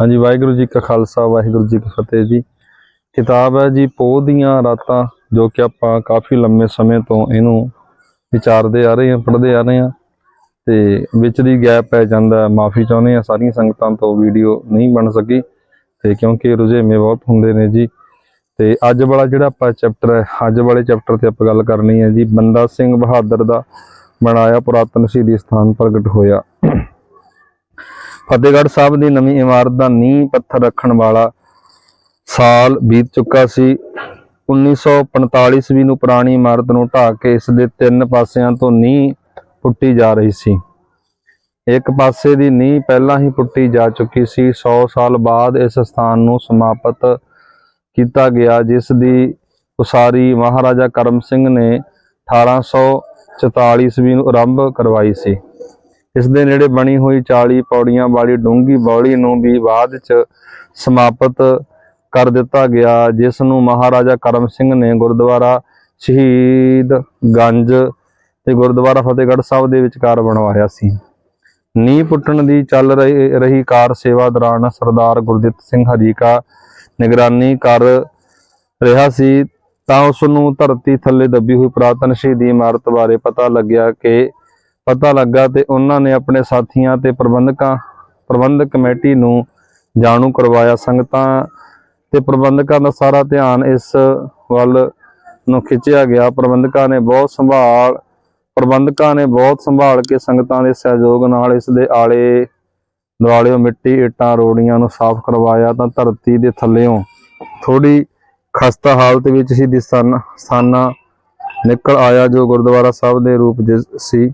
ਹਾਂਜੀ, ਵਾਹਿਗੁਰੂ ਜੀ ਕਾ ਖਾਲਸਾ, ਵਾਹਿਗੁਰੂ ਜੀ ਕੀ ਫਤਿਹ ਜੀ। ਕਿਤਾਬ ਹੈ ਜੀ, ਪੋਹ ਦੀਆਂ ਰਾਤਾਂ, ਜੋ ਕਿ ਆਪਾਂ ਕਾਫੀ ਲੰਮੇ ਸਮੇਂ ਤੋਂ ਇਹਨੂੰ ਵਿਚਾਰਦੇ ਆ ਰਹੇ ਹਾਂ, ਪੜ੍ਹਦੇ ਆ ਰਹੇ ਹਾਂ। ਤੇ ਵਿੱਚ ਦੀ ਗੈਪ ਪੈ ਜਾਂਦਾ ਮਾਫੀ ਚਾਹੁੰਦੇ ਆ ਸਾਰੀਆਂ ਸੰਗਤਾਂ ਤੋਂ ਵੀਡੀਓ ਨਹੀਂ ਬਣ ਸਕੀ। ਤੇ ਕਿਉਂਕਿ ਰੁਝੇਵੇਂ ਬਹੁਤ ਹੁੰਦੇ ਨੇ ਜੀ। ਤੇ ਅੱਜ ਵਾਲਾ ਜਿਹੜਾ ਆਪਾਂ ਚੈਪਟਰ ਹੈ, ਅੱਜ ਵਾਲੇ ਚੈਪਟਰ ਤੇ ਆਪਾਂ ਗੱਲ ਕਰਨੀ ਹੈ ਜੀ, ਬੰਦਾ ਸਿੰਘ ਬਹਾਦਰ ਦਾ ਬਣਾਇਆ ਪੁਰਾਤਨ ਸ਼ਹੀਦੀ ਸਥਾਨ ਪ੍ਰਗਟ ਹੋਇਆ। ਫਤਿਹਗੜ੍ਹ ਸਾਹਿਬ ਦੀ ਨਵੀਂ ਇਮਾਰਤ ਦਾ ਨੀਂਹ ਪੱਥਰ ਰੱਖਣ ਵਾਲਾ ਸਾਲ ਬੀਤ ਚੁੱਕਾ ਸੀ। 1945 ਈਸਵੀ ਨੂੰ ਪੁਰਾਣੀ ਇਮਾਰਤ ਨੂੰ ਢਾਹ ਕੇ ਇਸ ਦੇ ਤਿੰਨ ਪਾਸਿਆਂ ਤੋਂ ਨੀਂਹ ਪੁੱਟੀ ਜਾ ਰਹੀ ਸੀ। ਇੱਕ ਪਾਸੇ ਦੀ ਨੀਂਹ ਪਹਿਲਾਂ ਹੀ ਪੁੱਟੀ ਜਾ ਚੁੱਕੀ ਸੀ। 100 ਸਾਲ ਬਾਅਦ ਇਸ ਸਥਾਨ ਨੂੰ ਸਮਾਪਤ ਕੀਤਾ ਗਿਆ, ਜਿਸ ਦੀ ਉਸਾਰੀ ਮਹਾਰਾਜਾ ਕਰਮ ਸਿੰਘ ਨੇ 1844 ਈਸਵੀ ਨੂੰ ਆਰੰਭ ਕਰਵਾਈ ਸੀ। ਇਸ ਦੇ ਨੇੜੇ ਬਣੀ ਹੋਈ 40 ਪੌੜੀਆਂ ਵਾਲੀ ਡੂੰਗੀ ਬੌਲੀ ਨੂੰ ਵੀ ਬਾਅਦ ਚ ਸਮਾਪਤ ਕਰ ਦਿੱਤਾ ਗਿਆ, ਜਿਸ ਨੂੰ ਮਹਾਰਾਜਾ ਕਰਮ ਸਿੰਘ ਨੇ ਗੁਰਦੁਆਰਾ ਸ਼ਹੀਦ ਗੰਜ ਤੇ ਗੁਰਦੁਆਰਾ ਫਤਿਹਗੜ੍ਹ ਸਾਹਿਬ ਦੇ ਵਿਚਕਾਰ ਬਣਵਾਇਆ ਸੀ। ਨੀਂਹ ਪੁੱਟਣ ਦੀ ਚੱਲ ਰਹੀ ਰਹੀ ਕਾਰ ਸੇਵਾ ਦੌਰਾਨ ਸਰਦਾਰ ਗੁਰਦਿੱਤ ਸਿੰਘ ਹਰੀਕਾ ਨਿਗਰਾਨੀ ਕਰ ਰਿਹਾ ਸੀ, ਤਾਂ ਉਸ ਨੂੰ ਧਰਤੀ ਥੱਲੇ ਦੱਬੀ ਹੋਈ ਪੁਰਾਤਨ ਸ਼ਹੀਦੀ ਇਮਾਰਤ ਬਾਰੇ ਪਤਾ ਲੱਗਿਆ ਕਿ ਪਤਾ ਲੱਗਾ ਤੇ ਉਹਨਾਂ ਨੇ ਆਪਣੇ ਸਾਥੀਆਂ ਤੇ ਪ੍ਰਬੰਧਕਾਂ, ਪ੍ਰਬੰਧਕ ਕਮੇਟੀ ਨੂੰ ਜਾਣੂ ਕਰਵਾਇਆ। ਸੰਗਤਾਂ ਤੇ ਪ੍ਰਬੰਧਕਾਂ ਦਾ ਸਾਰਾ ਧਿਆਨ ਇਸ ਵੱਲ ਨੂੰ ਖਿੱਚਿਆ ਗਿਆ। ਪ੍ਰਬੰਧਕਾਂ ਨੇ ਬਹੁਤ ਸੰਭਾਲ, ਪ੍ਰਬੰਧਕਾਂ ਨੇ ਬਹੁਤ ਸੰਭਾਲ ਕੇ ਸੰਗਤਾਂ ਦੇ ਸਹਿਯੋਗ ਨਾਲ ਇਸ ਦੇ ਆਲੇ ਦੁਆਲਿਓ ਮਿੱਟੀ, ਇੱਟਾਂ, ਰੋੜੀਆਂ ਨੂੰ ਸਾਫ਼ ਕਰਵਾਇਆ ਤਾਂ ਧਰਤੀ ਦੇ ਥੱਲਿਓਂ ਥੋੜੀ ਖਸਤਾ ਹਾਲਤ ਵਿੱਚ ਹੀ ਦੀ ਸਥਾਨ ਸਥਾਨਾ ਨਿਕਲ ਆਇਆ ਜੋ ਗੁਰਦੁਆਰਾ ਸਾਹਿਬ ਦੇ ਰੂਪ ਜਿਸ ਸੀ।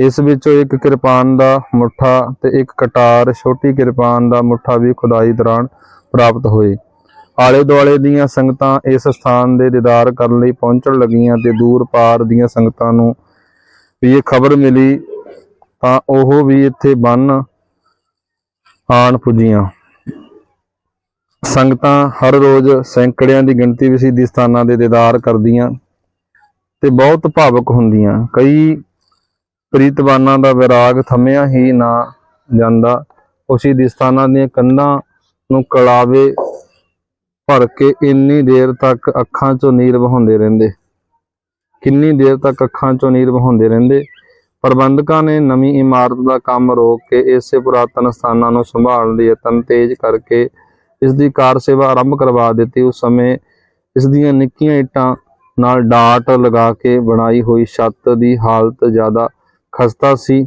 ਇਸ ਵਿੱਚੋਂ ਇੱਕ ਕਿਰਪਾਨ ਦਾ ਮੁੱਠਾ ਤੇ ਇੱਕ ਕਟਾਰ, ਛੋਟੀ ਕਿਰਪਾਨ ਦਾ ਮੁੱਠਾ ਵੀ ਖੁਦਾਈ ਦੌਰਾਨ ਪ੍ਰਾਪਤ ਹੋਏ। ਆਲੇ ਦੁਆਲੇ ਦੀਆਂ ਸੰਗਤਾਂ ਇਸ ਸਥਾਨ ਦੇ ਦੀਦਾਰ ਕਰਨ ਲਈ ਪਹੁੰਚਣ ਲੱਗੀਆਂ ਤੇ ਦੂਰ ਪਾਰ ਦੀਆਂ ਸੰਗਤਾਂ ਨੂੰ ਵੀ ਇਹ ਖਬਰ ਮਿਲੀ ਤਾਂ ਉਹ ਵੀ ਇੱਥੇ ਬੰਨ ਆਣ ਪੁੱਜੀਆਂ। ਸੰਗਤਾਂ ਹਰ ਰੋਜ਼ ਸੈਂਕੜਿਆਂ ਦੀ ਗਿਣਤੀ ਵਿੱਚ ਸ਼ਹੀਦੀ ਸਥਾਨਾਂ ਦੇ ਦੀਦਾਰ ਕਰਦੀਆਂ ਤੇ ਬਹੁਤ ਭਾਵਕ ਹੁੰਦੀਆਂ। ਕਈ ਪ੍ਰੀਤਵਾਨਾਂ ਦਾ ਵਿਰਾਗ ਥੰਮਿਆ ਹੀ ਨਾ ਜਾਂਦਾ। ਉਸੀ ਦੀ ਸਥਾਨਾਂ ਦੀਆਂ ਕੰਧਾਂ ਨੂੰ ਕਲਾਵੇ ਭਰ ਕੇ ਇੰਨੀ ਦੇਰ ਤੱਕ ਅੱਖਾਂ ਚੋਂ ਨੀਰ ਵਹਾਉਂਦੇ ਰਹਿੰਦੇ। ਕਿੰਨੀ ਦੇਰ ਤੱਕ ਅੱਖਾਂ ਚੋਂ ਨੀਰ ਵਹਾਉਂਦੇ ਰਹਿੰਦੇ। ਪ੍ਰਬੰਧਕਾਂ ਨੇ ਨਵੀਂ ਇਮਾਰਤ ਦਾ ਕੰਮ ਰੋਕ ਕੇ ਇਸੇ ਪੁਰਾਤਨ ਸਥਾਨਾਂ ਨੂੰ ਸੰਭਾਲਣ ਦੀ ਯਤਨ ਤੇਜ਼ ਕਰਕੇ ਇਸ ਦੀ ਕਾਰ ਸੇਵਾ ਆਰੰਭ ਕਰਵਾ ਦਿੱਤੀ। ਉਸ ਸਮੇਂ ਇਸ ਦੀਆਂ ਨਿੱਕੀਆਂ ਇੱਟਾਂ ਨਾਲ ਡਾਟ ਲਗਾ ਕੇ ਬਣਾਈ ਹੋਈ ਛੱਤ ਦੀ ਹਾਲਤ ਜ਼ਿਆਦਾ ਖਸਤਾ ਸੀ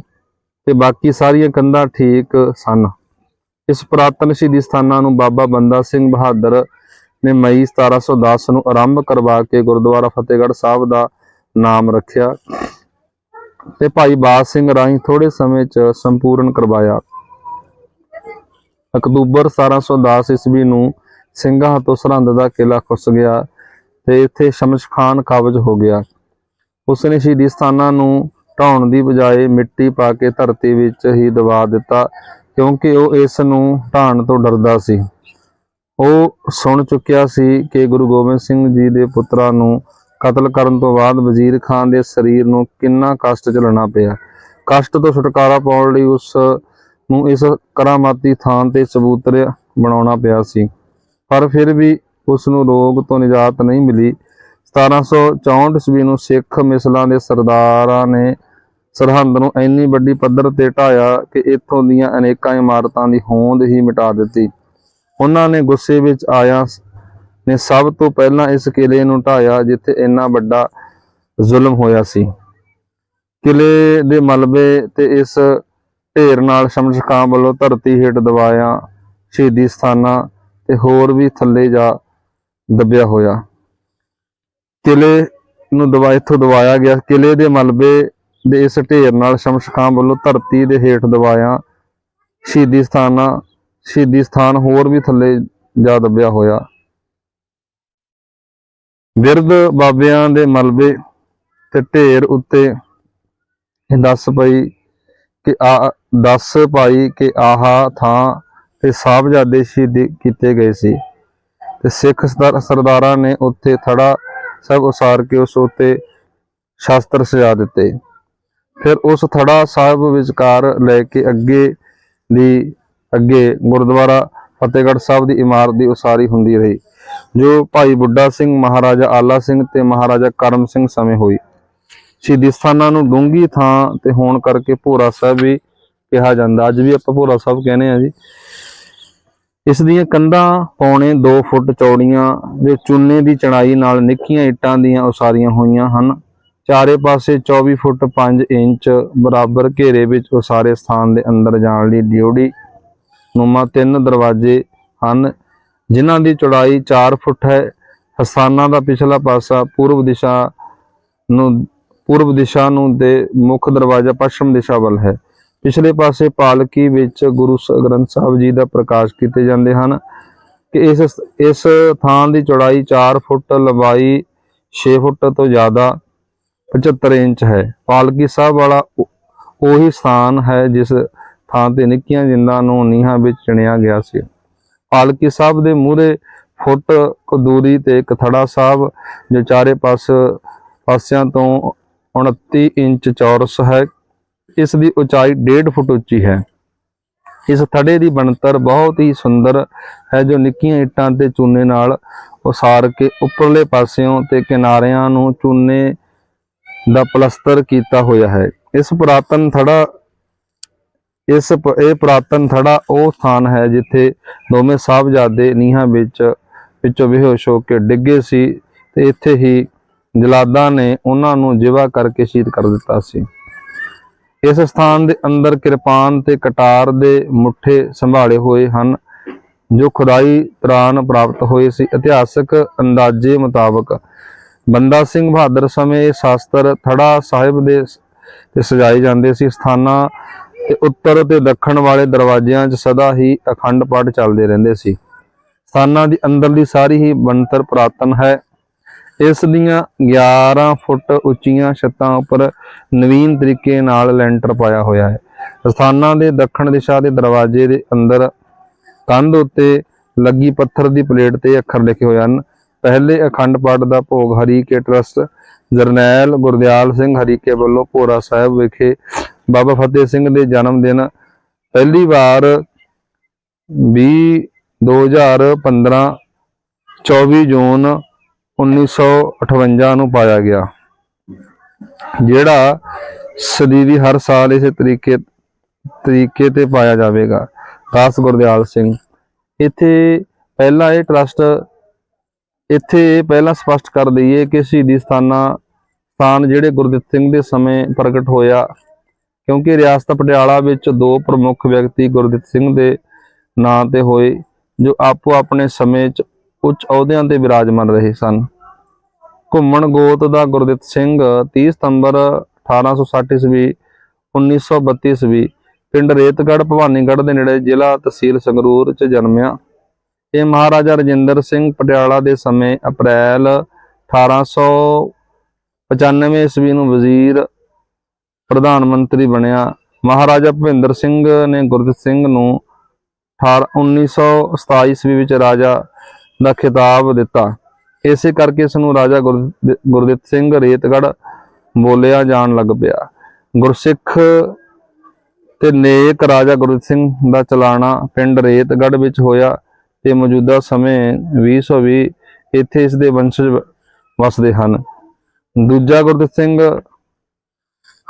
ਤੇ ਬਾਕੀ ਸਾਰੀਆਂ ਕੰਧਾਂ ਠੀਕ ਸਨ। ਇਸ ਪੁਰਾਤਨ ਸ਼ਹੀਦੀ ਸਥਾਨਾਂ ਨੂੰ ਬਾਬਾ ਬੰਦਾ ਸਿੰਘ ਬਹਾਦਰ ਨੇ ਮਈ 1710 ਨੂੰ ਆਰੰਭ ਕਰਵਾ ਕੇ ਗੁਰਦੁਆਰਾ ਫਤਿਹਗੜ੍ਹ ਸਾਹਿਬ ਦਾ ਨਾਮ ਰੱਖਿਆ ਤੇ ਭਾਈ ਬਾਜ ਸਿੰਘ ਰਾਹੀਂ ਥੋੜੇ ਸਮੇਂ 'ਚ ਸੰਪੂਰਨ ਕਰਵਾਇਆ। ਅਕਤੂਬਰ 1710 ਈਸਵੀ ਨੂੰ ਸਿੰਘਾਂ ਤੋਂ ਸਰਹੰਦ ਦਾ ਕਿਲਾ ਖੁੱਸ ਗਿਆ ਤੇ ਇੱਥੇ ਸ਼ਮਸ਼ ਖਾਨ ਕਾਬਜ ਹੋ ਗਿਆ। ਉਸ ਨੇ ਸ਼ਹੀਦੀ ਸਥਾਨਾਂ ਨੂੰ ਢਾਉਣ ਦੀ ਬਜਾਏ ਮਿੱਟੀ ਪਾ ਕੇ ਧਰਤੀ ਵਿੱਚ ਹੀ ਦਬਾ ਦਿੱਤਾ, ਕਿਉਂਕਿ ਉਹ ਇਸ ਨੂੰ ਢਾਣ ਤੋਂ ਡਰਦਾ ਸੀ। ਉਹ ਸੁਣ ਚੁੱਕਿਆ ਸੀ ਕਿ ਗੁਰੂ ਗੋਬਿੰਦ ਸਿੰਘ ਜੀ ਦੇ ਪੁੱਤਰਾਂ ਨੂੰ ਕਤਲ ਕਰਨ ਤੋਂ ਬਾਅਦ ਵਜ਼ੀਰ ਖਾਨ ਦੇ ਸਰੀਰ ਨੂੰ ਕਿੰਨਾ ਕਸ਼ਟ ਝੱਲਣਾ ਪਿਆ। ਕਸ਼ਟ ਤੋਂ ਛੁਟਕਾਰਾ ਪਾਉਣ ਲਈ ਉਸ ਨੂੰ ਇਸ ਕਰਾਮਾਤੀ ਥਾਂ ਤੇ ਸਬੂਤਰ ਬਣਾਉਣਾ ਪਿਆ ਸੀ। ਪਰ ਫਿਰ ਵੀ ਉਸ ਨੂੰ ਰੋਗ ਤੋਂ ਨਿਜਾਤ ਨਹੀਂ ਮਿਲੀ। 1764 ਈਸਵੀ ਨੂੰ ਸਿੱਖ ਮਿਸਲਾਂ ਦੇ ਸਰਦਾਰਾਂ ਨੇ ਸਰਹੰਦ ਨੂੰ ਇੰਨੀ ਵੱਡੀ ਪੱਧਰ ਤੇ ਢਾਇਆ ਕਿ ਇੱਥੋਂ ਦੀਆਂ ਅਨੇਕਾਂ ਇਮਾਰਤਾਂ ਦੀ ਹੋਂਦ ਹੀ ਮਿਟਾ ਦਿੱਤੀ। ਉਹਨਾਂ ਨੇ ਗੁੱਸੇ ਵਿੱਚ ਆਇਆ, ਨੇ ਸਭ ਤੋਂ ਪਹਿਲਾਂ ਇਸ ਕਿਲੇ ਨੂੰ ਢਾਇਆ ਜਿੱਥੇ ਇੰਨਾ ਵੱਡਾ ਜ਼ੁਲਮ ਹੋਇਆ ਸੀ। ਕਿਲੇ ਦੇ ਮਲਬੇ ਤੇ ਇਸ ਢੇਰ ਨਾਲ ਸ਼ਮਸ਼ ਖਾਨ ਵੱਲੋਂ ਧਰਤੀ ਹੇਠ ਦਬਾਇਆ ਸ਼ਹੀਦੀ ਸਥਾਨਾਂ ਤੇ ਹੋਰ ਵੀ ਥੱਲੇ ਜਾ ਦੱਬਿਆ ਹੋਇਆ। ਕਿਲੇ ਨੂੰ ਦਵਾ, ਇੱਥੋਂ ਦਵਾਇਆ ਗਿਆ। ਕਿਲੇ ਦੇ ਮਲਬੇ ਦੇ ਇਸ ਢੇਰ ਨਾਲ ਸ਼ਮਸ਼ ਖਾਨ ਵੱਲੋਂ ਧਰਤੀ ਦੇ ਹੇਠ ਦਵਾਇਆ ਸ਼ਹੀਦੀ ਸਥਾਨਾਂ, ਸ਼ਹੀਦੀ ਸਥਾਨ ਹੋਰ ਵੀ ਥੱਲੇ ਜਾ ਦੱਬਿਆ ਹੋਇਆ। ਬਿਰਧ ਬਾਬਿਆਂ ਦੇ ਮਲਬੇ ਤੇ ਢੇਰ ਉੱਤੇ ਇਹ ਦੱਸ ਪਈ ਕਿ ਆ, ਦੱਸ ਪਾਈ ਕਿ ਆਹਾ ਥਾਂ ਤੇ ਸਾਹਿਬਜ਼ਾਦੇ ਸ਼ਹੀਦ ਕੀਤੇ ਗਏ ਸੀ। ਤੇ ਸਿੱਖ ਸਰਦਾਰਾਂ ਨੇ ਉੱਥੇ ਥੜਾ ਸਭ ਉਸਾਰ ਕੇ ਉਸ ਉੱਤੇ ਸ਼ਾਸਤਰ ਸਜਾ ਦਿੱਤੇ। ਫਿਰ ਉਸ ਥੜਾ ਸਾਹਿਬ ਵਿਚਕਾਰ ਲੈ ਕੇ ਅੱਗੇ ਦੀ ਅੱਗੇ ਗੁਰਦੁਆਰਾ ਫਤਿਹਗੜ੍ਹ ਸਾਹਿਬ ਦੀ ਇਮਾਰਤ ਦੀ ਉਸਾਰੀ ਹੁੰਦੀ ਰਹੀ, ਜੋ ਭਾਈ ਬੁੱਢਾ ਸਿੰਘ, ਮਹਾਰਾਜਾ ਆਲਾ ਸਿੰਘ ਤੇ ਮਹਾਰਾਜਾ ਕਰਮ ਸਿੰਘ ਸਮੇਂ ਹੋਈ। ਸ਼ਹੀਦੀ ਸਥਾਨਾਂ ਨੂੰ ਡੂੰਗੀ ਥਾਂ ਤੇ ਹੋਣ ਕਰਕੇ ਭੋਰਾ ਸਾਹਿਬ ਵੀ ਕਿਹਾ ਜਾਂਦਾ। ਅੱਜ ਵੀ ਆਪਾਂ ਭੋਰਾ ਸਾਹਿਬ ਕਹਿੰਦੇ ਆ ਜੀ। ਇਸ ਦੀਆਂ ਕੰਧਾਂ ਪੌਣੇ 2 ਫੁੱਟ ਚੌੜੀਆਂ ਦੇ ਚੂਨੇ ਦੀ ਚੜਾਈ ਨਾਲ ਨਿੱਕੀਆਂ ਇੱਟਾਂ ਦੀਆਂ ਉਸਾਰੀਆਂ ਹੋਈਆਂ ਹਨ। ਚਾਰੇ ਪਾਸੇ 24 ਫੁੱਟ 5 ਇੰਚ ਬਰਾਬਰ ਘੇਰੇ ਵਿੱਚ ਉਸਾਰੇ ਸਥਾਨ ਦੇ ਅੰਦਰ ਜਾਣ ਲਈ ਡਿਓੜੀ ਨੁਮਾ ਤਿੰਨ ਦਰਵਾਜ਼ੇ ਹਨ, ਜਿਨ੍ਹਾਂ ਦੀ ਚੌੜਾਈ 4 ਫੁੱਟ ਹੈ। ਹਸਤਾਨਾਂ ਦਾ ਪਿਛਲਾ ਪਾਸਾ ਪੂਰਬ ਦਿਸ਼ਾ ਨੂੰ ਪੂਰਬ ਦਿਸ਼ਾ ਨੂੰ ਦੇ ਮੁੱਖ ਦਰਵਾਜ਼ਾ ਪੱਛਮ ਦਿਸ਼ਾ ਵੱਲ ਹੈ। ਪਿਛਲੇ ਪਾਸੇ ਪਾਲਕੀ ਵਿੱਚ ਗੁਰੂ ਸ- ਗ੍ਰੰਥ ਸਾਹਿਬ ਜੀ ਦਾ ਪ੍ਰਕਾਸ਼ ਕੀਤੇ ਜਾਂਦੇ ਹਨ ਕਿ ਇਸ ਇਸ ਥਾਂ ਦੀ ਚੌੜਾਈ 4 ਫੁੱਟ, ਲੰਬਾਈ 6 ਫੁੱਟ ਤੋਂ ਜ਼ਿਆਦਾ 75 ਇੰਚ ਹੈ। ਪਾਲਕੀ ਸਾਹਿਬ ਵਾਲਾ ਉਹੀ ਸਥਾਨ ਹੈ ਜਿਸ ਥਾਂ ਤੇ ਨਿੱਕੀਆਂ ਜਿੰਦਾਂ ਨੂੰ ਨੀਹਾਂ ਵਿੱਚ ਚਿਣਿਆ ਗਿਆ ਸੀ। ਪਾਲਕੀ ਸਾਹਿਬ ਦੇ ਮੂਹਰੇ ਫੁੱਟ ਕੁ ਦੂਰੀ ਤੇ ਇੱਕ ਸਾਹਿਬ ਜੋ ਚਾਰੇ ਪਾਸ, ਪਾਸਿਆਂ ਤੋਂ 29 ਇੰਚ ਚੌਰਸ ਹੈ। ਇਸ ਦੀ ਉਚਾਈ 1.5 ਫੁੱਟ ਉੱਚੀ ਹੈ। ਇਸ ਥੜੇ ਦੀ ਬਣਤਰ ਬਹੁਤ ਹੀ ਸੁੰਦਰ ਹੈ, ਜੋ ਨਿੱਕੀਆਂ ਇੱਟਾਂ ਤੇ ਚੂਨੇ ਨਾਲ ਉਸਾਰ ਕੇ ਉੱਪਰਲੇ ਪਾਸਿਓਂ ਤੇ ਕਿਨਾਰਿਆਂ ਨੂੰ ਚੂਨੇ ਦਾ ਪਲਸਤਰ ਕੀਤਾ ਹੋਇਆ ਹੈ। ਇਸ ਪੁਰਾਤਨ ਥੜਾ ਇਸ ਪ- ਇਹ ਪੁਰਾਤਨ ਥੜਾ ਉਹ ਸਥਾਨ ਹੈ ਜਿੱਥੇ ਦੋਵੇਂ ਸਾਹਿਬਜ਼ਾਦੇ ਨੀਹਾਂ ਵਿੱਚ, ਵਿੱਚੋਂ ਬੇਹੋਸ਼ ਹੋ ਕੇ ਡਿੱਗੇ ਸੀ ਤੇ ਇੱਥੇ ਹੀ ਜਲਾਦਾਂ ਨੇ ਉਹਨਾਂ ਨੂੰ ਜਿਵਾ ਕਰਕੇ ਸ਼ਹੀਦ ਕਰ ਦਿੱਤਾ ਸੀ। ਇਸ ਸਥਾਨ ਦੇ ਅੰਦਰ ਕਿਰਪਾਨ ਤੇ ਕਟਾਰ ਦੇ ਮੁੱਠੇ ਸੰਭਾਲੇ ਹੋਏ ਹਨ, ਜੋ ਖੁਦਾਈ ਤਰਾਨ ਪ੍ਰਾਪਤ ਹੋਏ ਸੀ। ਇਤਿਹਾਸਕ ਅੰਦਾਜ਼ੇ ਮੁਤਾਬਕ ਬੰਦਾ ਸਿੰਘ ਬਹਾਦਰ ਸਮੇਂ ਸ਼ਾਸਤਰ ਥੜਾ ਸਾਹਿਬ ਦੇ ਤੇ ਸਜਾਏ ਜਾਂਦੇ ਸੀ। ਸਥਾਨਾਂ ਤੇ ਉੱਤਰ ਤੇ ਦੱਖਣ ਵਾਲੇ ਦਰਵਾਜ਼ਿਆਂ 'ਚ ਸਦਾ ਹੀ ਅਖੰਡ ਪਾਠ ਚੱਲਦੇ ਰਹਿੰਦੇ ਸੀ। ਸਥਾਨਾਂ ਦੀ ਅੰਦਰਲੀ ਸਾਰੀ ਹੀ ਬਣਤਰ ਪੁਰਾਤਨ ਹੈ। ਇਸ ਦੀਆਂ 11 ਫੁੱਟ ਉੱਚੀਆਂ ਛੱਤਾਂ ਉੱਪਰ ਨਵੀਨ ਤਰੀਕੇ ਨਾਲ ਲੈਂਟਰ ਪਾਇਆ ਹੋਇਆ ਹੈ। ਸਥਾਨਾਂ ਦੇ ਦੱਖਣ ਦਿਸ਼ਾ ਦੇ ਦਰਵਾਜ਼ੇ ਦੇ ਅੰਦਰ ਕੰਧ ਉੱਤੇ ਲੱਗੀ ਪੱਥਰ ਦੀ ਪਲੇਟ ਤੇ ਅੱਖਰ ਲਿਖੇ ਹੋਏ ਹਨ। ਪਹਿਲੇ ਅਖੰਡ ਪਾਠ ਦਾ ਭੋਗ ਹਰੀਕੇ ਟਰਸਟ ਜਰਨੈਲ ਗੁਰਦਿਆਲ ਸਿੰਘ ਹਰੀਕੇ ਵੱਲੋਂ ਭੋਰਾ ਸਾਹਿਬ ਵਿਖੇ ਬਾਬਾ ਫਤਿਹ ਸਿੰਘ ਦੇ ਜਨਮ ਦਿਨ ਪਹਿਲੀ ਵਾਰ 20 2015 24 ਜੂਨ 1958 ਨੂੰ ਪਾਇਆ ਗਿਆ। ਜਿਹੜਾ ਸਦੀਵੀ ਹਰ ਸਾਲ ਇਸੇ ਤਰੀਕੇ ਤਰੀਕੇ ਤੇ ਪਾਇਆ ਜਾਵੇਗਾ। ਦਾਸ ਗੁਰਦਿਆਲ ਸਿੰਘ। ਇੱਥੇ ਪਹਿਲਾ ਇਹ ਟਰਸਟ ਇੱਥੇ ਪਹਿਲਾਂ ਸਪਸ਼ਟ ਕਰ ਦਈਏ ਕਿ ਸ਼ਹੀਦੀ ਸਥਾਨਾਂ, ਸਥਾਨ ਜਿਹੜੇ ਗੁਰਦਿੱਤ ਸਿੰਘ ਦੇ ਸਮੇਂ ਪ੍ਰਗਟ ਹੋਇਆ। ਕਿਉਂਕਿ ਰਿਆਸਤ ਪਟਿਆਲਾ ਵਿੱਚ ਦੋ ਪ੍ਰਮੁੱਖ ਵਿਅਕਤੀ ਗੁਰਦਿੱਤ ਸਿੰਘ ਦੇ ਨਾਂ ਤੇ ਹੋਏ, ਜੋ ਆਪੋ ਆਪਣੇ ਸਮੇਂ 'ਚ ਉੱਚ ਅਹੁਦਿਆਂ ਤੇ ਵਿਰਾਜਮਾਨ ਰਹੇ ਸਨ। ਘੁੰਮਣ ਗੋਤ ਦਾ ਗੁਰਦਿੱਤ ਸਿੰਘ 30 ਸਤੰਬਰ 1860 ਈਸਵੀ 1932 ਈਸਵੀ, ਪਿੰਡ ਰੇਤਗੜ੍ਹ, ਭਵਾਨੀਗੜ੍ਹ ਦੇ ਨੇੜੇ ਜ਼ਿਲ੍ਹਾ ਤਹਿਸੀਲ ਸੰਗਰੂਰ 'ਚ ਜਨਮਿਆ। ਇਹ ਮਹਾਰਾਜਾ ਰਜਿੰਦਰ ਸਿੰਘ ਪਟਿਆਲਾ ਦੇ ਸਮੇਂ ਅਪ੍ਰੈਲ 1895 ਈਸਵੀ ਨੂੰ ਵਜ਼ੀਰ ਪ੍ਰਧਾਨ ਮੰਤਰੀ ਬਣਿਆ। ਮਹਾਰਾਜਾ ਭੁਪਿੰਦਰ ਸਿੰਘ ਨੇ ਗੁਰਦਿੱਤ ਸਿੰਘ ਨੂੰ 18 1927 ਈਸਵੀ ਵਿੱਚ ਰਾਜਾ ਦਾ ਖਿਤਾਬ ਦਿੱਤਾ। ਇਸੇ ਕਰਕੇ ਇਸ ਨੂੰ ਰਾਜਾ ਗੁਰ- ਗੁਰਦਿੱਤ ਸਿੰਘ ਰੇਤਗੜ੍ਹ ਬੋਲਿਆ ਜਾਣ ਲੱਗ ਪਿਆ। ਗੁਰਸਿੱਖ ਤੇ ਨੇਕ ਰਾਜਾ ਗੁਰਦਿੱਤ ਸਿੰਘ ਦਾ ਚਲਾਣਾ ਪਿੰਡ ਰੇਤਗੜ੍ਹ ਵਿੱਚ ਹੋਇਆ ਤੇ ਮੌਜੂਦਾ ਸਮੇਂ 2020 ਇੱਥੇ ਇਸ ਦੇ ਵੰਸ਼ਜ ਵ- ਵਸਦੇ ਹਨ। ਦੂਜਾ ਗੁਰਦਿੱਤ ਸਿੰਘ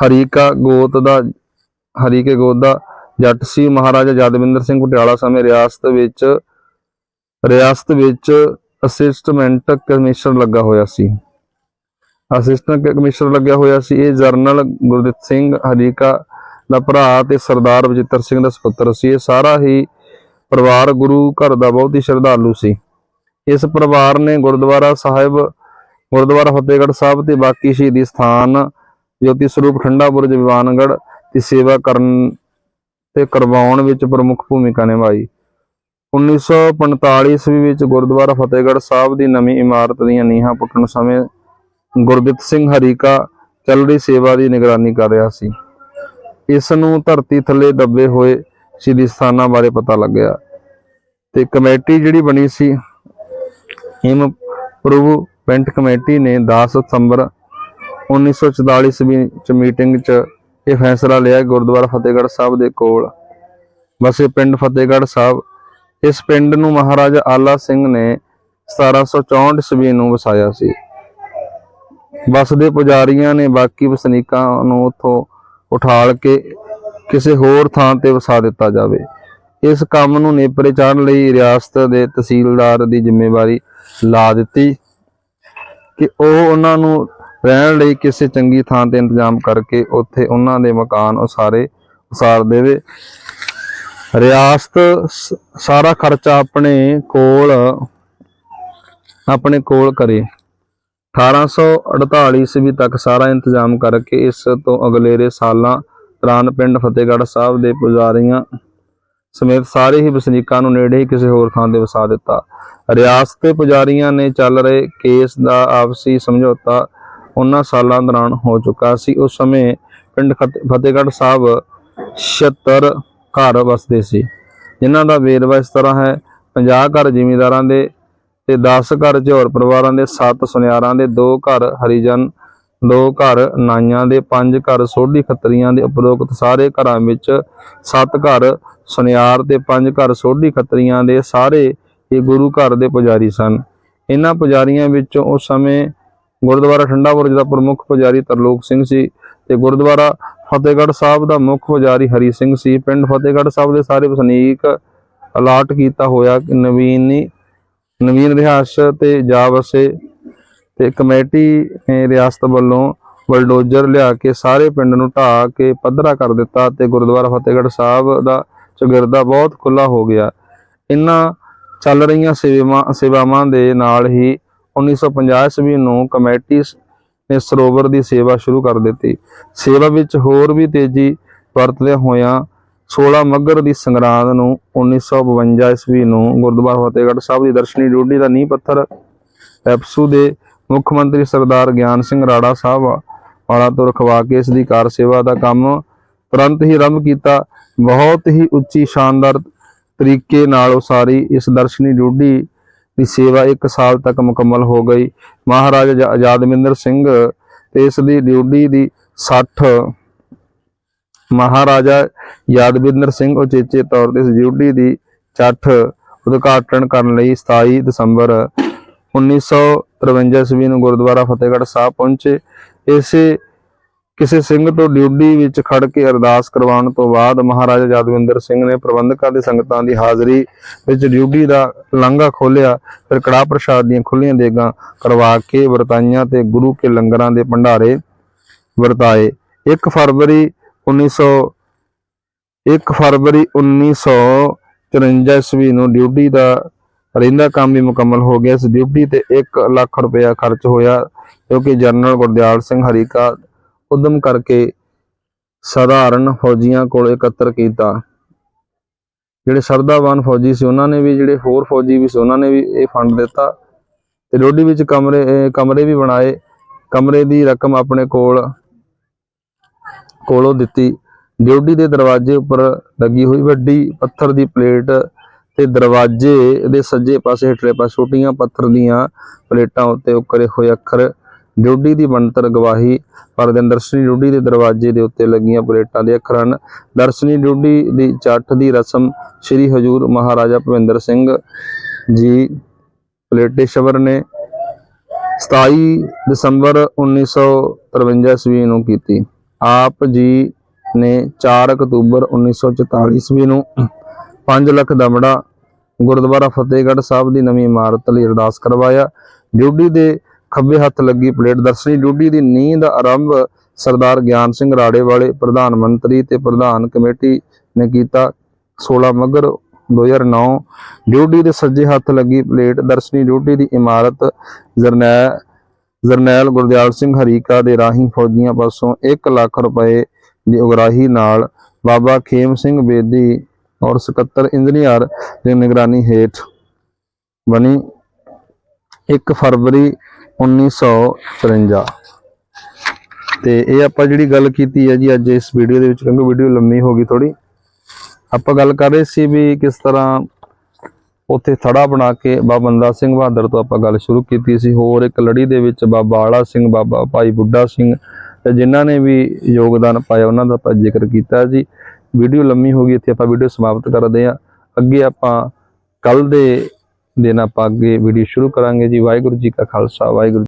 ਹਰੀਕਾ ਗੋਤ ਦਾ ਹਰੀਕੇ ਗੋਤ ਦਾ ਜੱਟ ਸੀ। ਮਹਾਰਾਜਾ ਯਾਦਵਿੰਦਰ ਸਿੰਘ ਪਟਿਆਲਾ ਸਮੇਂ ਰਿਆਸਤ ਵਿੱਚ ਰਿਆਸਤ ਵਿੱਚ ਅਸਿਸਟਮੈਂਟ ਕਮਿਸ਼ਨਰ ਲੱਗਾ ਹੋਇਆ ਸੀ। ਅਸਿਸਟੈਂਟ ਕਮਿਸ਼ਨਰ ਲੱਗਿਆ ਹੋਇਆ ਸੀ। ਇਹ ਜਰਨਲ ਗੁਰਦਿੱਤ ਸਿੰਘ ਹਰੀਕਾ ਦਾ ਭਰਾ ਤੇ ਸਰਦਾਰ ਬਜਿੱਤਰ ਸਿੰਘ ਦਾ ਸੁਪੁੱਤਰ ਸੀ। ਇਹ ਸਾਰਾ ਹੀ ਪਰਿਵਾਰ ਗੁਰੂ ਘਰ ਦਾ ਬਹੁਤ ਹੀ ਸ਼ਰਧਾਲੂ ਸੀ। ਇਸ ਪਰਿਵਾਰ ਨੇ ਗੁਰਦੁਆਰਾ ਸਾਹਿਬ, ਗੁਰਦੁਆਰਾ ਫਤਿਹਗੜ੍ਹ ਸਾਹਿਬ ਤੇ ਬਾਕੀ ਸ਼ਹੀਦੀ ਸਥਾਨ ਜੋਤੀ ਸਰੂਪ ਠੰਡਾ ਬੁਰਜ, ਵਿਵਾਨਗੜ੍ਹ ਦੀ ਸੇਵਾ ਕਰਨ ਤੇ ਕਰਵਾਉਣ ਵਿੱਚ ਪ੍ਰਮੁੱਖ ਭੂਮਿਕਾ ਨਿਭਾਈ। 1945 ਈਸਵੀ ਵਿੱਚ ਗੁਰਦੁਆਰਾ ਫਤਿਹਗੜ੍ਹ ਸਾਹਿਬ ਦੀ ਨਵੀਂ ਇਮਾਰਤ ਦੀਆਂ ਨੀਹਾਂ ਪੁੱਟਣ ਸਮੇਂ ਗੁਰਬਿੱਤ ਸਿੰਘ ਹਰੀਕਾ ਚੱਲ ਰਹੀ ਸੇਵਾ ਦੀ ਨਿਗਰਾਨੀ ਕਰ ਰਿਹਾ ਸੀ। ਇਸ ਨੂੰ ਧਰਤੀ ਥੱਲੇ ਦੱਬੇ ਹੋਏ ਸ਼ਹੀਦੀ ਸਥਾਨਾਂ ਬਾਰੇ ਪਤਾ ਲੱਗਿਆ ਤੇ ਕਮੇਟੀ ਜਿਹੜੀ ਬਣੀ ਸੀ, ਹਿਮ ਪ੍ਰਭੂ ਪੈਂਟ ਕਮੇਟੀ ਨੇ 10 ਸਤੰਬਰ 1944 ਈਸਵੀ ਚ ਮੀਟਿੰਗ ਚ ਇਹ ਫੈਸਲਾ ਲਿਆ ਗੁਰਦੁਆਰਾ ਫਤਿਹਗੜ੍ਹ ਸਾਹਿਬ ਦੇ ਕੋਲ। ਵਸੇ ਪਿੰਡ ਫਤਿਹਗੜ੍ਹ ਸਾਹਿਬ ਇਸ ਪਿੰਡ ਨੂੰ ਮਹਾਰਾਜਾ ਆਲਾ ਸਿੰਘ ਨੇ 1764 ਈਸਵੀ ਨੂੰ ਵਸਾਇਆ ਸੀ। ਵਸਦੇ ਪੁਜਾਰੀਆਂ ਨੇ ਬਾਕੀ ਵਸਨੀਕਾਂ ਨੂੰ ਉੱਥੋਂ ਉਠਾਲ ਕੇ ਕਿਸੇ ਹੋਰ ਥਾਂ ਤੇ ਵਸਾ ਦਿੱਤਾ ਜਾਵੇ। ਇਸ ਕੰਮ ਨੂੰ ਨੇਪਰੇ ਚਾੜਨ ਲਈ ਰਿਆਸਤ ਦੇ ਤਹਿਸੀਲਦਾਰ ਦੀ ਜ਼ਿੰਮੇਵਾਰੀ ਲਾ ਦਿੱਤੀ ਕਿ ਉਹ ਉਹਨਾਂ ਨੂੰ ਰਹਿਣ ਲਈ ਕਿਸੇ ਚੰਗੀ ਥਾਂ ਤੇ ਇੰਤਜ਼ਾਮ ਕਰਕੇ ਉੱਥੇ ਉਹਨਾਂ ਦੇ ਮਕਾਨ ਉਸਾਰੇ, ਉਸਾਰ ਦੇਵੇ। ਰਿਆਸਤ ਸ- ਸਾਰਾ ਖਰਚਾ ਆਪਣੇ ਕੋਲ ਆਪਣੇ ਕੋਲ ਕਰੇ। 1848 ਈਸਵੀ ਤੱਕ ਸਾਰਾ ਇੰਤਜ਼ਾਮ ਕਰਕੇ ਇਸ ਤੋਂ ਅਗਲੇਰੇ ਸਾਲਾਂ ਦੌਰਾਨ ਪਿੰਡ ਫਤਿਹਗੜ੍ਹ ਸਾਹਿਬ ਦੇ ਪੁਜਾਰੀਆਂ ਸਮੇਤ ਸਾਰੇ ਹੀ ਵਸਨੀਕਾਂ ਨੂੰ ਨੇੜੇ ਹੀ ਕਿਸੇ ਹੋਰ ਥਾਂ ਤੇ ਵਸਾ ਦਿੱਤਾ। ਰਿਆਸਤ ਦੇ ਪੁਜਾਰੀਆਂ ਨੇ ਚੱਲ ਰਹੇ ਕੇਸ ਦਾ ਆਪਸੀ ਸਮਝੌਤਾ ਉਹਨਾਂ ਸਾਲਾਂ ਦੌਰਾਨ ਹੋ ਚੁੱਕਾ ਸੀ। ਉਸ ਸਮੇਂ ਪਿੰਡ ਫਤਿ- ਫਤਿਹਗੜ੍ਹ ਸਾਹਿਬ 76 ਘਰ ਵਸਦੇ ਸੀ। ਜਿਨ੍ਹਾਂ ਦਾ ਵੇਰਵਾ ਇਸ ਤਰ੍ਹਾਂ ਹੈ 50 ਘਰ ਜ਼ਿਮੀਂਦਾਰਾਂ ਦੇ ਤੇ 10 ਘਰ ਝੋਰ ਪਰਿਵਾਰਾਂ ਦੇ 7 ਸੁਨਿਆਰਾਂ ਦੇ 2 ਘਰ ਹਰੀਜਨ 2 ਘਰ ਨਾਈਆਂ ਦੇ 5 ਘਰ ਸੋਢੀ ਖੱਤਰੀਆਂ ਦੇ ਉਪਰੋਕਤ ਸਾਰੇ ਘਰਾਂ ਵਿੱਚ 7 ਘਰ ਸੁਨਿਆਰ ਤੇ 5 ਘਰ ਸੋਢੀ ਖੱਤਰੀਆਂ ਦੇ ਸਾਰੇ ਹੀ ਗੁਰੂ ਘਰ ਦੇ ਪੁਜਾਰੀ ਸਨ। ਇਹਨਾਂ ਪੁਜਾਰੀਆਂ ਵਿੱਚੋਂ ਉਸ ਸਮੇਂ ਗੁਰਦੁਆਰਾ ਠੰਡਾਪੁਰ ਬੁਰਜ ਦਾ ਪ੍ਰਮੁੱਖ ਪੁਜਾਰੀ ਤਰਲੋਕ ਸਿੰਘ ਸੀ ਤੇ ਗੁਰਦੁਆਰਾ ਫਤਿਹਗੜ੍ਹ ਸਾਹਿਬ ਦਾ ਮੁੱਖ ਪੁਜਾਰੀ ਹਰੀ ਸਿੰਘ ਸੀ। ਪਿੰਡ ਫਤਿਹਗੜ੍ਹ ਸਾਹਿਬ ਦੇ ਸਾਰੇ ਵਸਨੀਕ ਅਲਾਟ ਕੀਤਾ ਹੋਇਆ ਨਵੀਨੀ ਨਵੀਨ ਰਿਹਾਇਸ਼ ਤੇ ਜਾ ਵਸੇ ਤੇ ਕਮੇਟੀ ਨੇ ਰਿਆਸਤ ਵੱਲੋਂ ਬਲਡੋਜ਼ਰ ਲਿਆ ਕੇ ਸਾਰੇ ਪਿੰਡ ਨੂੰ ਢਾਹ ਕੇ ਪੱਧਰਾ ਕਰ ਦਿੱਤਾ ਤੇ ਗੁਰਦੁਆਰਾ ਫਤਿਹਗੜ੍ਹ ਸਾਹਿਬ ਦਾ ਚੌਗਿਰਦਾ ਬਹੁਤ ਖੁੱਲਾ ਹੋ ਗਿਆ। ਇਨ੍ਹਾਂ ਚੱਲ ਰਹੀਆਂ ਸੇਵਾਵਾਂ ਸੇਵਾਵਾਂ ਦੇ ਨਾਲ ਹੀ 1950 ਈਸਵੀ ਨੂੰ ਕਮੇਟੀ ਸ- ਨੇ ਸਰੋਵਰ ਦੀ ਸੇਵਾ ਸ਼ੁਰੂ ਕਰ ਦਿੱਤੀ। ਸੇਵਾ ਵਿੱਚ ਹੋਰ ਵੀ ਤੇਜ਼ੀ ਵਰਤਦੇ ਹੋਇਆਂ 16 ਮੱਗਰ ਦੀ ਸੰਗਰਾਂਦ ਨੂੰ 1952 ਈਸਵੀ ਨੂੰ ਗੁਰਦੁਆਰਾ ਫਤਿਹਗੜ੍ਹ ਸਾਹਿਬ ਦੀ ਦਰਸ਼ਨੀ ਡਿਊਟੀ ਦਾ ਨੀਂਹ ਪੱਥਰ ਐਪਸੂ ਦੇ ਮੁੱਖ ਮੰਤਰੀ ਸਰਦਾਰ ਗਿਆਨ ਸਿੰਘ ਰਾੜਾ ਸਾਹਿਬ ਵਾਲਾ ਤੋਂ ਰਖਵਾ ਕੇ ਇਸ ਦੀ ਕਾਰ ਸੇਵਾ ਦਾ ਕੰਮ ਤੁਰੰਤ ਹੀ ਆਰੰਭ ਕੀਤਾ। ਬਹੁਤ ਹੀ ਉੱਚੀ, ਸ਼ਾਨਦਾਰ ਤਰੀਕੇ ਨਾਲ ਉਸਾਰੀ ਇਸ ਦਰਸ਼ਨੀ ਡਿਊਟੀ ਦੀ ਸੇਵਾ 1 ਸਾਲ ਤੱਕ ਮੁਕੰਮਲ ਹੋ ਗਈ। ਮਹਾਰਾਜਾ ਆਜ਼ਾ- ਸਿੰਘ ਤੇ ਇਸ ਦੀ ਡਿਊਟੀ ਦੀ 60 ਮਹਾਰਾਜਾ ਯਾਦਵਿੰਦਰ ਸਿੰਘ ਉਚੇਚੇ ਤੌਰ ਤੇ ਇਸ ਡਿਊਟੀ ਦੀ ਚੱਠ ਉਦਘਾਟਨ ਕਰਨ ਲਈ 27 ਦਸੰਬਰ 1953 ਈਸਵੀ ਨੂੰ ਗੁਰਦੁਆਰਾ ਫਤਿਹਗੜ੍ਹ ਸਾਹਿਬ ਪਹੁੰਚੇ। ਇਸੇ ਕਿਸੇ ਸਿੰਘ ਤੋਂ ਡਿਊਟੀ ਵਿੱਚ ਖੜ ਕੇ ਅਰਦਾਸ ਕਰਵਾਉਣ ਤੋਂ ਬਾਅਦ ਮਹਾਰਾਜਾ ਯਾਦਵਿੰਦਰ ਸਿੰਘ ਨੇ ਪ੍ਰਬੰਧਕਾਂ ਦੀ ਸੰਗਤਾਂ ਦੀ ਹਾਜ਼ਰੀ ਵਿੱਚ ਡਿਊਟੀ ਦਾ ਲਾਂਘਾ ਖੋਲ੍ਹਿਆ, ਫਿਰ ਕੜਾਹ ਪ੍ਰਸ਼ਾਦ ਦੀਆਂ ਖੁੱਲੀਆਂ ਦੇਗਾਂ ਕਰਵਾ ਕੇ ਵਰਤਾਈਆਂ ਤੇ ਗੁਰੂ ਕੇ ਲੰਗਰਾਂ ਦੇ ਭੰਡਾਰੇ ਵਰਤਾਏ। 1 ਫਰਵਰੀ 1900 1 ਫਰਵਰੀ 1954 ਈਸਵੀ ਨੂੰ ਡਿਊਟੀ ਦਾ ਰਹਿੰਦਾ ਕੰਮ ਵੀ ਮੁਕੰਮਲ ਹੋ ਗਿਆ। ਇਸ ਡਿਊਟੀ ਤੇ 1 ਲੱਖ ਰੁਪਇਆ ਖਰਚ ਹੋਇਆ ਕਿਉਂਕਿ ਜਨਰਲ ਗੁਰਦਿਆਲ ਸਿੰਘ ਹਰੀਕਾ ਉਦਮ ਕਰਕੇ ਸਧਾਰਨ ਫੌਜੀਆਂ ਕੋਲ ਇਕੱਤਰ ਕੀਤਾ। ਜਿਹੜੇ ਸਰਦਾਵਾਨ ਫੌਜੀ ਸੀ, ਉਹਨਾਂ ਨੇ ਵੀ, ਜਿਹੜੇ ਹੋਰ ਫੌਜੀ ਵੀ ਸੀ, ਉਹਨਾਂ ਨੇ ਵੀ ਇਹ ਫੰਡ ਦਿੱਤਾ ਤੇ ਡੋਡੀ ਵਿੱਚ ਕਮਰੇ ਕਮਰੇ ਵੀ ਬਣਾਏ। ਕਮਰੇ ਦੀ ਰਕਮ ਆਪਣੇ ਕੋਲ, ਕੋਲੋਂ ਦਿੱਤੀ। ਡਿਊਟੀ ਦੇ ਦਰਵਾਜ਼ੇ ਉੱਪਰ ਲੱਗੀ ਹੋਈ ਵੱਡੀ ਪੱਥਰ ਦੀ ਪਲੇਟ ਤੇ ਦਰਵਾਜ਼ੇ ਦੇ ਸੱਜੇ ਪਾਸੇ ਹੇਠਲੇ ਪਾਸੇ ਛੋਟੀਆਂ ਪੱਥਰ ਦੀਆਂ ਪਲੇਟਾਂ ਉੱਤੇ ਉਕਰੇ ਹੋਏ ਅੱਖਰ ਡਿਊਟੀ ਦੀ ਬਣਤਰ ਗਵਾਹੀ, ਪਰ ਦਰਸ਼ਨੀ ਡਿਊਟੀ ਦੇ ਦਰਵਾਜ਼ੇ ਦੇ ਉੱਤੇ ਲੱਗੀਆਂ ਪਲੇਟਾਂ ਦੇ ਅੱਖਰ ਹਨ। ਦਰਸ਼ਨੀ ਡਿਊਟੀ ਦੀ ਚੱਠ ਦੀ ਰਸਮ ਸ੍ਰੀ ਹਜੂਰ ਮਹਾਰਾਜਾ ਭਵਿੰਦਰ ਸਿੰਘ ਜੀ ਪਲੇਟੇਸ਼ਵਰ ਨੇ 27 ਦਸੰਬਰ 1953 ਈਸਵੀ ਨੂੰ ਕੀਤੀ। ਆਪ ਜੀ ਨੇ 4 ਅਕਤੂਬਰ 1944 ਈਸਵੀ ਨੂੰ 5 ਲੱਖ ਦਮੜਾ ਗੁਰਦੁਆਰਾ ਫਤਿਹਗੜ੍ਹ ਸਾਹਿਬ ਦੀ ਨਵੀਂ ਇਮਾਰਤ ਲਈ ਅਰਦਾਸ ਕਰਵਾਇਆ। ਡਿਊਟੀ ਦੇ ਖੱਬੇ ਹੱਥ ਲੱਗੀ ਪਲੇਟ ਦਰਸ਼ਨੀ ਡਿਊਟੀ ਦੀ ਨੀਂਹ ਦਾ ਆਰੰਭ ਸਰਦਾਰ ਗਿਆਨ ਸਿੰਘ ਰਾੜੇ ਵਾਲੇ ਪ੍ਰਧਾਨ ਮੰਤਰੀ ਤੇ ਪ੍ਰਧਾਨ ਕਮੇਟੀ ਨੇ ਕੀਤਾ 16 ਮਗਰ 2009 ਡਿਊਟੀ ਦੇ ਸੱਜੇ ਹੱਥ ਲੱਗੀ ਪਲੇਟ ਦਰਸ਼ਨੀ ਡਿਊਟੀ ਦੀ ਇਮਾਰਤ ਜਰਨੈਲ ਜਰਨੈਲ ਗੁਰਦਿਆਲ ਸਿੰਘ ਹਰੀਕਾ ਦੇ ਰਾਹੀਂ ਫੌਜੀਆਂ ਪਾਸੋਂ 1 ਲੱਖ ਰੁਪਏ ਦੀ ਉਗਰਾਹੀ ਨਾਲ ਬਾਬਾ ਖੇਮ ਸਿੰਘ ਬੇਦੀ ਔਰ ਸਕੱਤਰ ਇੰਜੀਨੀਅਰ ਦੀ ਨਿਗਰਾਨੀ ਹੇਠ ਬਣੀ। 1 ਫਰਵਰੀ 1954 ਤੇ ਇਹ ਆਪਾਂ ਜਿਹੜੀ ਗੱਲ ਕੀਤੀ ਹੈ ਜੀ ਅੱਜ ਇਸ ਵੀਡੀਓ ਦੇ ਵਿੱਚ, ਕਿਉਂਕਿ ਵੀਡੀਓ ਲੰਮੀ ਹੋ ਗਈ ਥੋੜੀ ਆਪਾਂ ਗੱਲ ਕਰ ਰਹੇ ਸੀ ਵੀ ਕਿਸ ਤਰ੍ਹਾਂ ਉੱਥੇ ਥੜਾ ਬਣਾ ਕੇ ਬਾਬਾ ਬੰਦਾ ਸਿੰਘ ਬਹਾਦਰ ਤੋਂ ਆਪਾਂ ਗੱਲ ਸ਼ੁਰੂ ਕੀਤੀ ਸੀ। ਹੋਰ ਇੱਕ ਲੜੀ ਦੇ ਵਿੱਚ ਬਾਬਾ ਆਲਾ ਸਿੰਘ, ਬਾਬਾ ਭਾਈ ਬੁੱਢਾ ਸਿੰਘ, ਤੇ ਜਿਨ੍ਹਾਂ ਨੇ ਵੀ ਯੋਗਦਾਨ ਪਾਇਆ, ਉਹਨਾਂ ਦਾ ਆਪਾਂ ਜ਼ਿਕਰ ਕੀਤਾ ਜੀ। ਵੀਡੀਓ ਲੰਮੀ ਹੋ ਗਈ, ਇੱਥੇ ਆਪਾਂ ਵੀਡੀਓ ਸਮਾਪਤ ਕਰਦੇ ਹਾਂ। ਅੱਗੇ ਆਪਾਂ ਕੱਲ ਦੇ ਦੇਣਾ ਆਪਾਂ ਅੱਗੇ ਵੀਡੀਓ ਸ਼ੁਰੂ ਕਰਾਂਗੇ ਜੀ। ਵਾਹਿਗੁਰੂ ਜੀ ਕਾ ਖਾਲਸਾ ਵਾਹਿਗੁਰੂ